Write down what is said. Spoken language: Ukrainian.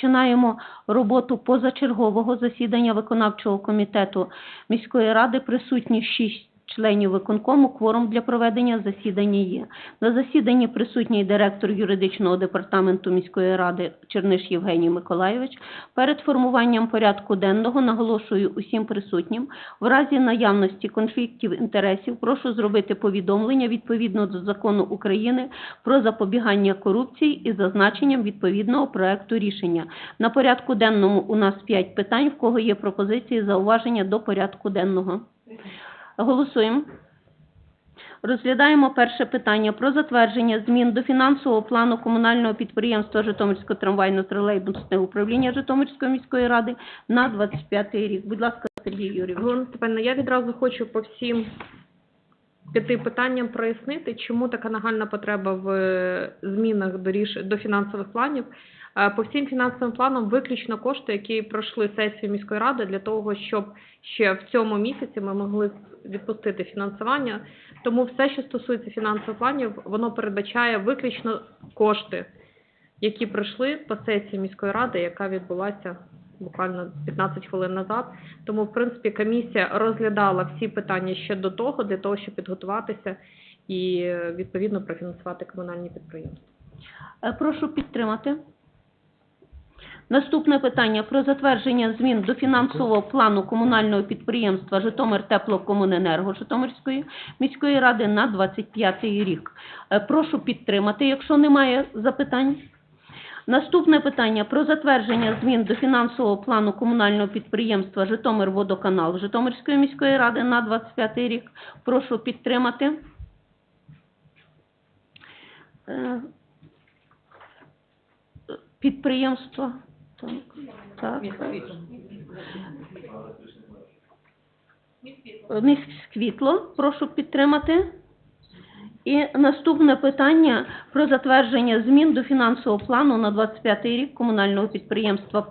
Розпочинаємо роботу позачергового засідання виконавчого комітету міської ради. Присутні шість членів виконкому. Кворум для проведення засідання є. На засіданні присутній директор юридичного департаменту міської ради Черниш Євгеній Миколайович. Перед формуванням порядку денного наголошую усім присутнім, в разі наявності конфліктів інтересів прошу зробити повідомлення відповідно до закону України про запобігання корупції із зазначенням відповідного проекту рішення. На порядку денному у нас п'ять питань. В кого є пропозиції, зауваження до порядку денного? Голосуємо. Розглядаємо перше питання про затвердження змін до фінансового плану комунального підприємства Житомирського трамвайно-тролейбусне управління Житомирської міської ради на 25 рік. Будь ласка, Сергій Юрійович. Галина Степанівна, я відразу хочу по всім п'яти питанням прояснити, чому така нагальна потреба в е, змінах до, ріш... до фінансових планів. Е, По всім фінансовим планам виключно кошти, які пройшли сесію міської ради для того, щоб ще в цьому місяці ми могли відпустити фінансування. Тому все, що стосується фінансових планів, воно передбачає виключно кошти, які пройшли по сесії міської ради, яка відбулася буквально 15 хвилин назад. Тому, в принципі, комісія розглядала всі питання ще до того, для того, щоб підготуватися і е, відповідно профінансувати комунальні підприємства. Е, Прошу підтримати. Наступне питання про затвердження змін до фінансового плану комунального підприємства Житомир Теплокомуненерго Житомирської міської ради на 25 рік. Е, Прошу підтримати, якщо немає запитань. Наступне питання про затвердження змін до фінансового плану комунального підприємства Житомирводоканал Житомирської міської ради на 25 рік. Прошу підтримати. Е, Підприємство. Так. так. Квітло, прошу підтримати. І наступне питання про затвердження змін до фінансового плану на 25 рік комунального підприємства